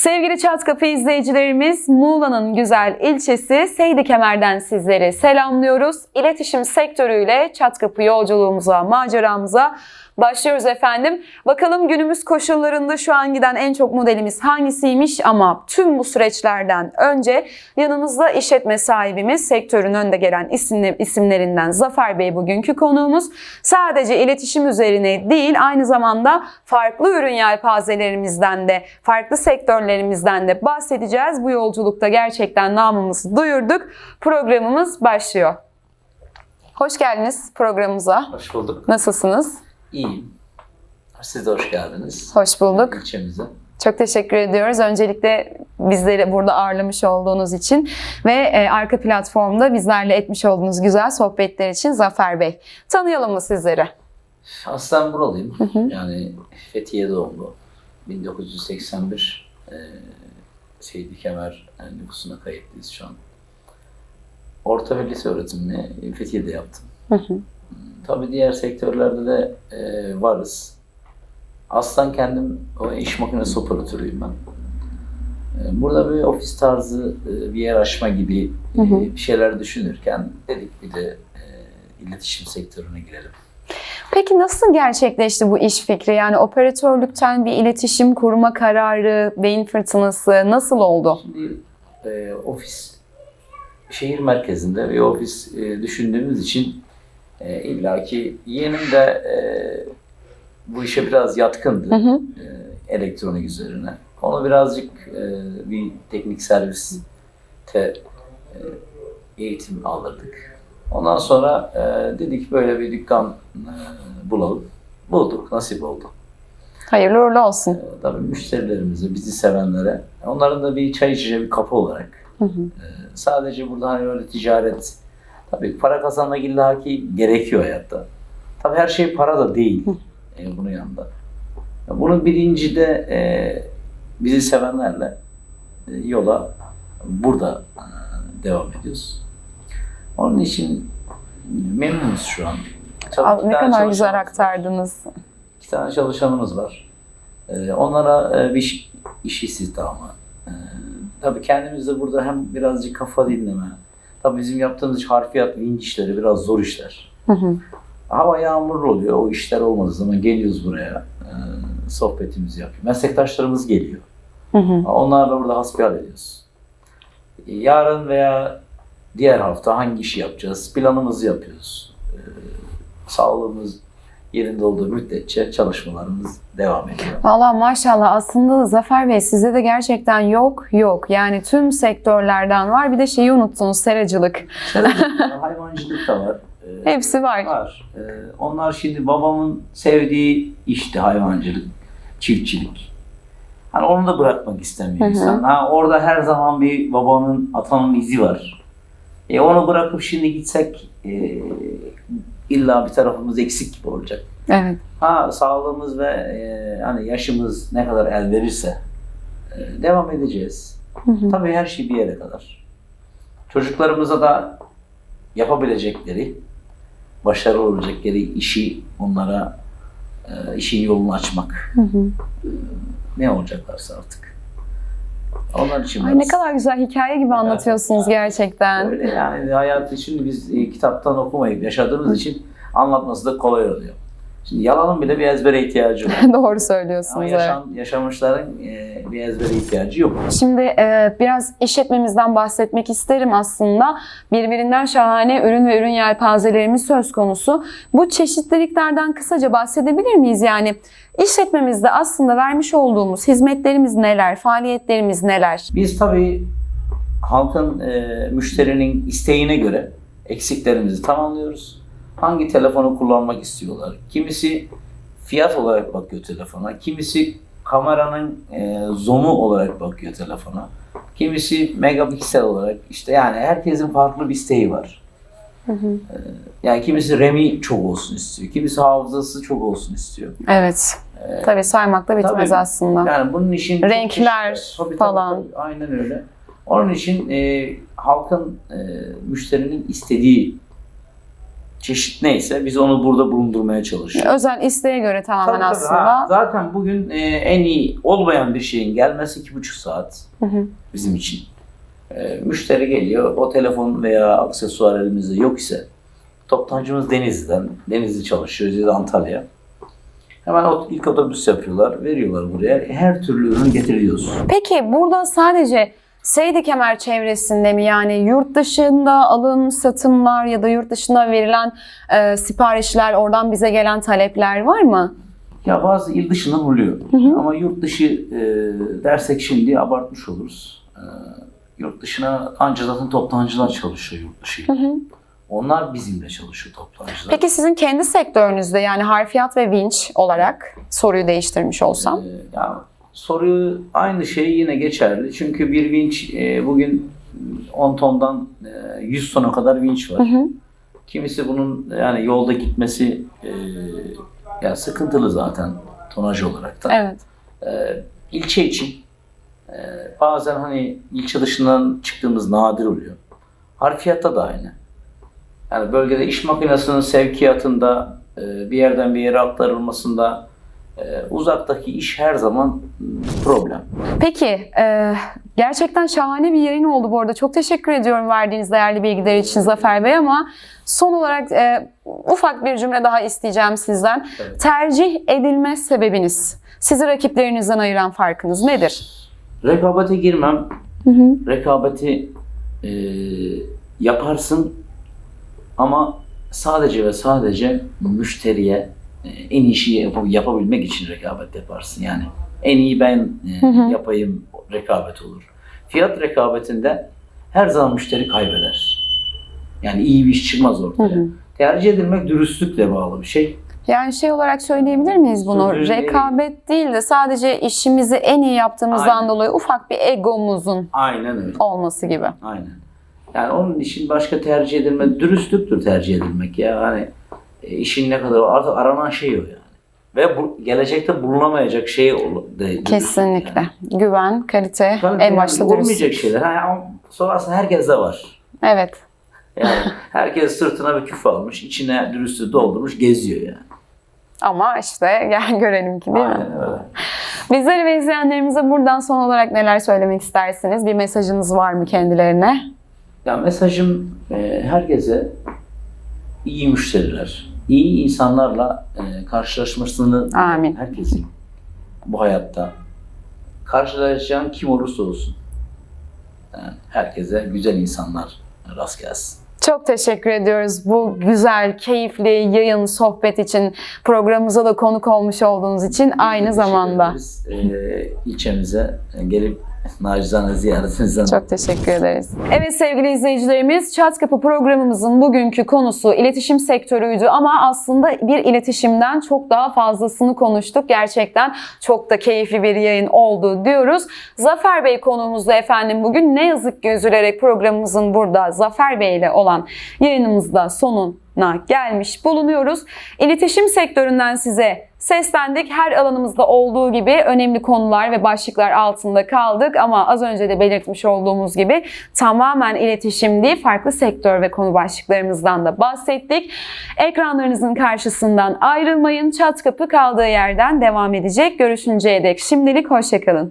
Sevgili Çat Kafe izleyicilerimiz, Muğla'nın güzel ilçesi Seydi Kemer'den sizleri selamlıyoruz. İletişim sektörüyle Çat Kapı yolculuğumuza, maceramıza başlıyoruz efendim. Bakalım günümüz koşullarında şu an giden en çok modelimiz hangisiymiş ama tüm bu süreçlerden önce yanımızda işletme sahibimiz, sektörün önde gelen isimli- isimlerinden Zafer Bey bugünkü konuğumuz. Sadece iletişim üzerine değil aynı zamanda farklı ürün yelpazelerimizden de, farklı sektörlerimizden de bahsedeceğiz. Bu yolculukta gerçekten namımızı duyurduk. Programımız başlıyor. Hoş geldiniz programımıza. Hoş bulduk. Nasılsınız? İyiyim. Siz de hoş geldiniz. Hoş bulduk. İlçemize. Çok teşekkür ediyoruz. Öncelikle bizleri burada ağırlamış olduğunuz için ve e, arka platformda bizlerle etmiş olduğunuz güzel sohbetler için Zafer Bey. Tanıyalım mı sizleri? Aslen buralıyım. Yani Fethiye doğumlu. 1981 e, Seydi Kemer e, nüfusuna kayıtlıyız şu an. Orta ve lise öğretimini Fethiye'de yaptım. Tabii diğer sektörlerde de e, varız. Aslen kendim o iş makinesi operatörüyüm ben. E, Burada bir ofis tarzı e, bir yer açma gibi e, Hı hı. bir şeyler düşünürken dedik bir de e, iletişim sektörüne girelim. Peki nasıl gerçekleşti bu iş fikri? Yani operatörlükten bir iletişim kurma kararı, beyin fırtınası nasıl oldu? Şimdi e, ofis şehir merkezinde bir ofis e, düşündüğümüz için e, illaki yeğenim de e, bu işe biraz yatkındı. Hı hı. e, elektronik üzerine. Onu birazcık e, bir teknik serviste e, eğitim aldırdık. Ondan sonra e, dedik böyle bir dükkan e, bulalım. Bulduk, nasip oldu. Hayırlı uğurlu olsun. E, tabii müşterilerimize, bizi sevenlere, onların da bir çay içeceği bir kapı olarak. Hı hı. e, sadece burada hani öyle ticaret, tabii para kazanmak illaki gerekiyor hayatta. Tabii her şey para da değil e, bunun yanında. Bunun bilinci de e, bizi sevenlerle e, yola burada e, devam ediyoruz. Onun için memnunuz şu an. Tabii iki Ne kadar güzel aktardınız. İki tane çalışanımız var. Ee, onlara e, bir iş, istihdamı. Ee, tabii kendimiz de burada hem birazcık kafa dinleme. Tabii bizim yaptığımız harfiyat, vinç işleri biraz zor işler. Hı hı. Hava yağmurlu oluyor. O işler olmadığı zaman geliyoruz buraya. e, sohbetimizi yapıyoruz. Meslektaşlarımız geliyor. Hı hı. Onlarla burada hasbihal ediyoruz. Yarın veya diğer hafta hangi işi yapacağız? Planımızı yapıyoruz. Ee, sağlığımız yerinde olduğu müddetçe çalışmalarımız devam ediyor. Valla maşallah aslında Zafer Bey sizde de gerçekten yok yok. Yani tüm sektörlerden var. Bir de şeyi unuttunuz seracılık. Seracılık hayvancılık da var. Ee, Hepsi var. var. Ee, onlar şimdi babamın sevdiği işti hayvancılık, çiftçilik. Hani onu da bırakmak istemiyor insan. Ha, orada her zaman bir babanın, atanın izi var. E, onu bırakıp şimdi gitsek e, illa bir tarafımız eksik gibi olacak. Evet. Ha sağlığımız ve e, hani yaşımız ne kadar el verirse e, devam edeceğiz. Hı hı. Tabii her şey bir yere kadar. Çocuklarımıza da yapabilecekleri, başarılı olacakları işi onlara e, işin yolunu açmak. Hı hı. Ne olacaklarsa artık. Onlar için Ay ne kadar güzel hikaye gibi anlatıyorsunuz gerçekten. Öyle yani hayatı şimdi biz e, kitaptan okumayıp yaşadığımız için anlatması da kolay oluyor. Şimdi yalanın bile bir ezbere ihtiyacı var. Doğru Ama söylüyorsunuz. evet. yaşam, yaşamışların e, bir ezbere ihtiyacı yok. Şimdi e, biraz işletmemizden bahsetmek isterim aslında. Birbirinden şahane ürün ve ürün yelpazelerimiz söz konusu. Bu çeşitliliklerden kısaca bahsedebilir miyiz? Yani işletmemizde aslında vermiş olduğumuz hizmetlerimiz neler, faaliyetlerimiz neler? Biz tabii halkın, e, müşterinin isteğine göre eksiklerimizi tamamlıyoruz. Hangi telefonu kullanmak istiyorlar? Kimisi fiyat olarak bakıyor telefona, kimisi kameranın e, zoom'u olarak bakıyor telefona. Kimisi megapiksel olarak işte yani herkesin farklı bir isteği var. Hı hı. Yani kimisi RAM'i çok olsun istiyor, kimisi hafızası çok olsun istiyor. Evet. Tabii saymakla bitmez Tabii. aslında. Yani bunun için Renkler Tabii, tabii, falan. tabii. aynen öyle. Onun için e, halkın, e, müşterinin istediği çeşit neyse biz onu burada bulundurmaya çalışıyoruz. Özel isteğe göre tamamen Tabii, tabii. aslında. Ha, zaten bugün e, en iyi olmayan bir şeyin gelmesi iki buçuk saat Hı hı. bizim için. E, müşteri geliyor, o telefon veya aksesuar elimizde yok ise toptancımız Denizli'den, Denizli çalışıyor ya da Antalya. Hemen ilk otobüs yapıyorlar, veriyorlar buraya. Her türlü ürünü getiriyoruz. Peki burada sadece Seydi Kemer çevresinde mi yani yurt dışında alım satımlar ya da yurt dışında verilen e, siparişler oradan bize gelen talepler var mı? Ya bazı il dışından oluyor. Ama yurt dışı e, dersek şimdi abartmış oluruz. E, yurt dışına ancak zaten toptancılar çalışıyor yurt dışı. Onlar bizimle çalışıyor toptancılar. Peki sizin kendi sektörünüzde yani harfiyat ve vinç olarak soruyu değiştirmiş olsam? Ee, ya soru aynı şey yine geçerli. Çünkü bir vinç e, bugün 10 tondan e, 100 tona kadar vinç var. Kimisi bunun yani yolda gitmesi e, ya sıkıntılı zaten tonaj olarak da. Evet. Ee, ilçe için e, bazen hani ilçe dışından çıktığımız nadir oluyor. Harfiyatta da aynı. Yani bölgede iş makinesinin sevkiyatında e, bir yerden bir yere aktarılmasında e, uzaktaki iş her zaman problem. Peki, e, gerçekten şahane bir yayın oldu bu arada. Çok teşekkür ediyorum verdiğiniz değerli bilgiler için Zafer Bey ama son olarak e, ufak bir cümle daha isteyeceğim sizden. Evet. Tercih edilme sebebiniz, sizi rakiplerinizden ayıran farkınız nedir? Rekabete girmem. Rekabeti e, yaparsın ama sadece ve sadece müşteriye en iyi şeyi yap- yapabilmek için rekabet yaparsın. Yani en iyi ben e, yapayım rekabet olur. Fiyat rekabetinde her zaman müşteri kaybeder. Yani iyi bir iş çıkmaz ortaya. Hı hı. Tercih edilmek dürüstlükle bağlı bir şey. Yani şey olarak söyleyebilir miyiz bunu? Sözünü- Rekabet değil de sadece işimizi en iyi yaptığımızdan Aynen. dolayı ufak bir egomuzun Aynen öyle. olması gibi. Aynen. Yani onun için başka tercih edilme, dürüstlüktür tercih edilmek ya. Hani işin ne kadar artık aranan şey o yani. Ve bu, gelecekte bulunamayacak şey de, Kesinlikle. yani. Güven, kalite, Tabii en başta olmayacak dürüstlük. şeyler. Ha, ama sonrasında herkeste var. Evet. Yani herkes sırtına bir küf almış, içine dürüstlüğü doldurmuş, geziyor yani. Ama işte gel görelim ki değil mi? Aynen öyle. Bizleri ve izleyenlerimize buradan son olarak neler söylemek istersiniz? Bir mesajınız var mı kendilerine? Ya mesajım e, herkese iyi müşteriler, iyi insanlarla e, karşılaşmasını Amin. herkesin bu hayatta karşılaşacağın kim olursa olsun yani herkese güzel insanlar rast gelsin. Çok teşekkür ediyoruz bu güzel, keyifli yayın, sohbet için, programımıza da konuk olmuş olduğunuz için aynı zamanda. ederiz. E, ilçemize gelip nacizane ziyaretinizden Çok teşekkür ederiz. Evet sevgili izleyicilerimiz Çat Kapı programımızın bugünkü konusu iletişim sektörüydü ama aslında bir iletişimden çok daha fazlasını konuştuk. Gerçekten çok da keyifli bir yayın oldu diyoruz. Zafer Bey konuğumuzda efendim bugün ne yazık ki üzülerek programımızın burada Zafer Bey ile olan yayınımızda sonuna gelmiş bulunuyoruz. İletişim sektöründen size seslendik. Her alanımızda olduğu gibi önemli konular ve başlıklar altında kaldık ama az önce de belirtmiş olduğumuz gibi tamamen iletişim değil farklı sektör ve konu başlıklarımızdan da bahsettik. Ekranlarınızın karşısından ayrılmayın. Çat kapı kaldığı yerden devam edecek. Görüşünceye dek şimdilik hoşçakalın.